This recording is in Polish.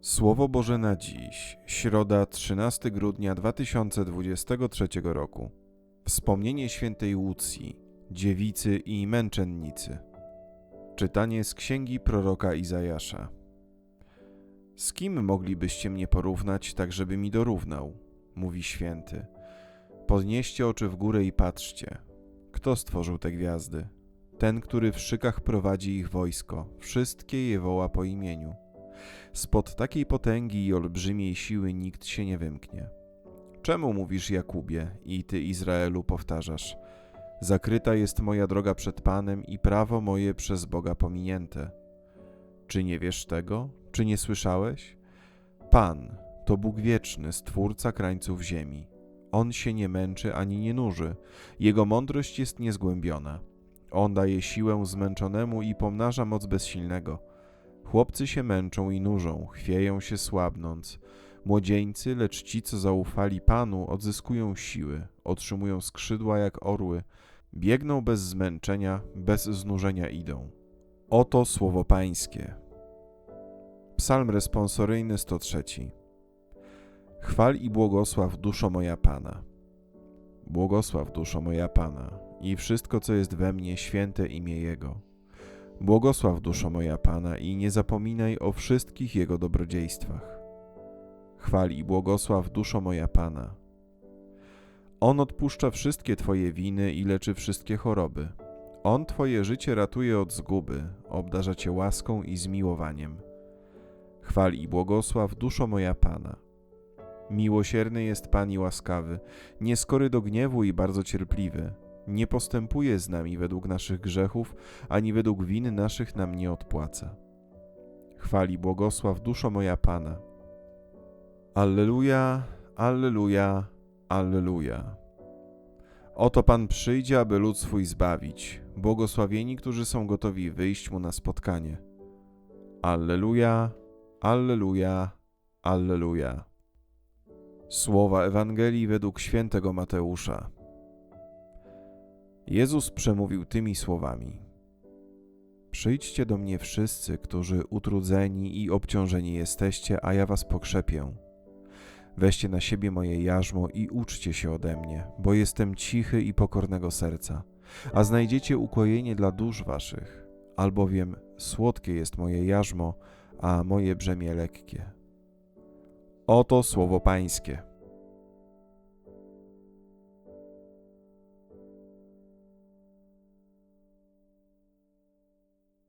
Słowo Boże na dziś, środa 13 grudnia 2023 roku. Wspomnienie świętej Łucji, dziewicy i męczennicy. Czytanie z księgi proroka Izajasza. Z kim moglibyście mnie porównać, tak żeby mi dorównał? Mówi święty. Podnieście oczy w górę i patrzcie. Kto stworzył te gwiazdy? Ten, który w szykach prowadzi ich wojsko, wszystkie je woła po imieniu. Spod takiej potęgi i olbrzymiej siły nikt się nie wymknie. Czemu mówisz Jakubie i ty Izraelu powtarzasz? Zakryta jest moja droga przed Panem i prawo moje przez Boga pominięte. Czy nie wiesz tego? Czy nie słyszałeś? Pan to Bóg wieczny, stwórca krańców ziemi. On się nie męczy ani nie nuży, jego mądrość jest niezgłębiona. On daje siłę zmęczonemu i pomnaża moc bezsilnego. Chłopcy się męczą i nużą, chwieją się słabnąc. Młodzieńcy, lecz ci, co zaufali Panu, odzyskują siły, otrzymują skrzydła jak orły, biegną bez zmęczenia, bez znużenia idą. Oto słowo Pańskie. Psalm responsoryjny 103. Chwal i błogosław duszo moja Pana. Błogosław duszo moja Pana i wszystko, co jest we mnie, święte imię Jego. Błogosław duszo moja Pana i nie zapominaj o wszystkich Jego dobrodziejstwach. Chwal i błogosław duszo moja Pana. On odpuszcza wszystkie Twoje winy i leczy wszystkie choroby. On Twoje życie ratuje od zguby, obdarza Cię łaską i zmiłowaniem. Chwal i błogosław duszo moja Pana. Miłosierny jest Pan i łaskawy, nieskory do gniewu i bardzo cierpliwy. Nie postępuje z nami według naszych grzechów, ani według win naszych nam nie odpłaca. Chwali błogosław duszo moja Pana. Alleluja, Alleluja, Alleluja. Oto Pan przyjdzie, aby lud swój zbawić. Błogosławieni, którzy są gotowi wyjść mu na spotkanie. Alleluja, Alleluja, Alleluja. Słowa Ewangelii według świętego Mateusza. Jezus przemówił tymi słowami: Przyjdźcie do mnie wszyscy, którzy utrudzeni i obciążeni jesteście, a ja was pokrzepię. Weźcie na siebie moje jarzmo i uczcie się ode mnie, bo jestem cichy i pokornego serca, a znajdziecie ukojenie dla dusz waszych, albowiem słodkie jest moje jarzmo, a moje brzemię lekkie. Oto słowo Pańskie.